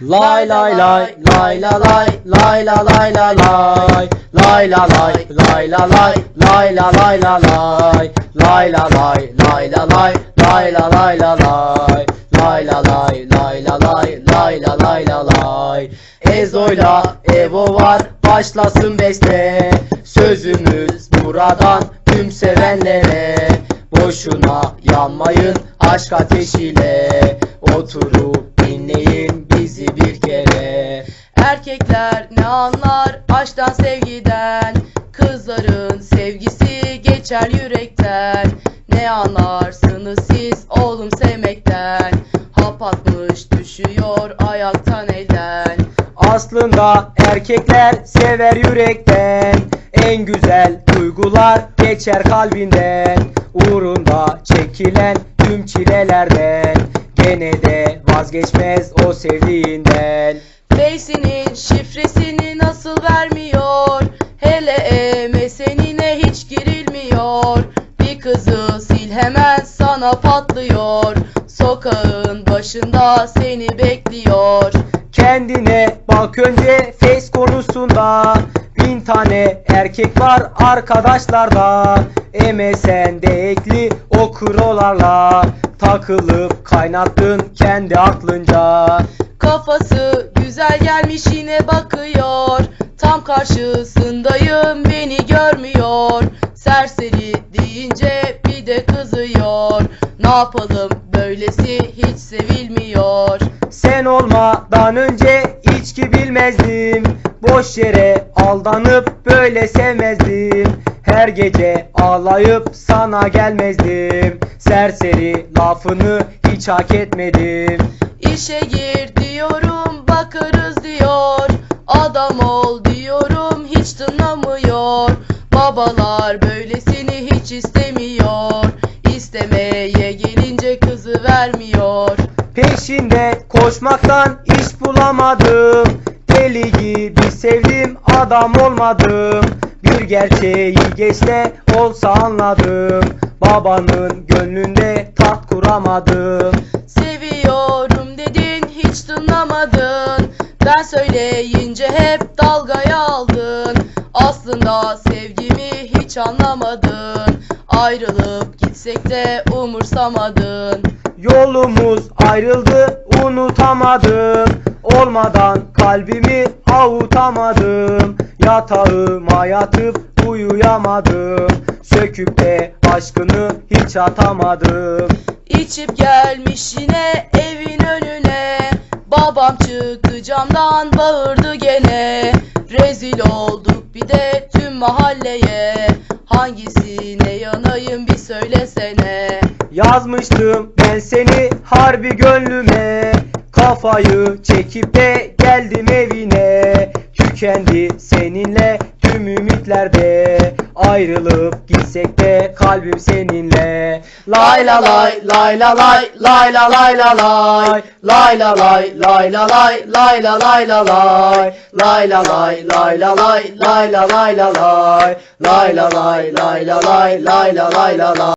Lay lay lay lay la lay lay la lay la lay lay la lay lay la lay lay la lay la lay lay la lay lay la lay lay la lay la lay lay la lay lay la lay lay la lay la lay Ezo'yla Evo var başlasın beste Sözümüz buradan tüm sevenlere Boşuna yanmayın aşk ateşiyle Oturup Erkekler ne anlar aşktan sevgiden? Kızların sevgisi geçer yürekten. Ne anlarsınız siz oğlum sevmekten? Hap atmış düşüyor ayaktan elden. Aslında erkekler sever yürekten. En güzel duygular geçer kalbinden. Uğrunda çekilen tüm çilelerden. Gene de vazgeçmez kızı sil hemen sana patlıyor. Sokağın başında seni bekliyor. Kendine bak önce face konusunda. Bin tane erkek var arkadaşlarda. MSN'de ekli o krolarla Takılıp kaynattın kendi aklınca. Kafası güzel gelmiş yine bakıyor. Tam karşısındayım beni görmüyor. Serseri Ne yapalım? Böylesi hiç sevilmiyor. Sen olmadan önce içki bilmezdim. Boş yere aldanıp böyle sevmezdim. Her gece ağlayıp sana gelmezdim. Serseri lafını hiç hak etmedim. İşe gir diyorum bakarız diyor. Adam ol diyorum hiç tınlamıyor. Babalar böylesini İstemeye gelince kızı vermiyor. Peşinde koşmaktan iş bulamadım. Deli gibi sevdim adam olmadım. Bir gerçeği geç de olsa anladım. Babanın gönlünde taht kuramadım. Seviyorum dedin hiç tınlamadın. Ben söyleyince hep dalgaya aldın. Aslında sevgimi hiç anlamadın. Ayrılıp gitsek de umursamadın. Yolumuz ayrıldı unutamadım Olmadan kalbimi avutamadım. Yatağıma yatıp uyuyamadım. Söküp de aşkını hiç atamadım. İçip gelmiş yine evin önüne. Babam çıktı camdan bağırdı gene. Rezil olduk bir de tüm mahalleye Hangisine yanayım bir söylesene. Yazmıştım ben seni harbi gönlüme. Kafayı çekip de geldim evine. Tükendi seninle tüm ümitlerde Ayrılıp gitsek de kalbim seninle Lay la lay lay la lay lay la lay la lay Lay la lay lay la lay lay la lay la lay Lay la lay lay la lay lay la lay la lay Lay la lay lay la lay lay la lay la lay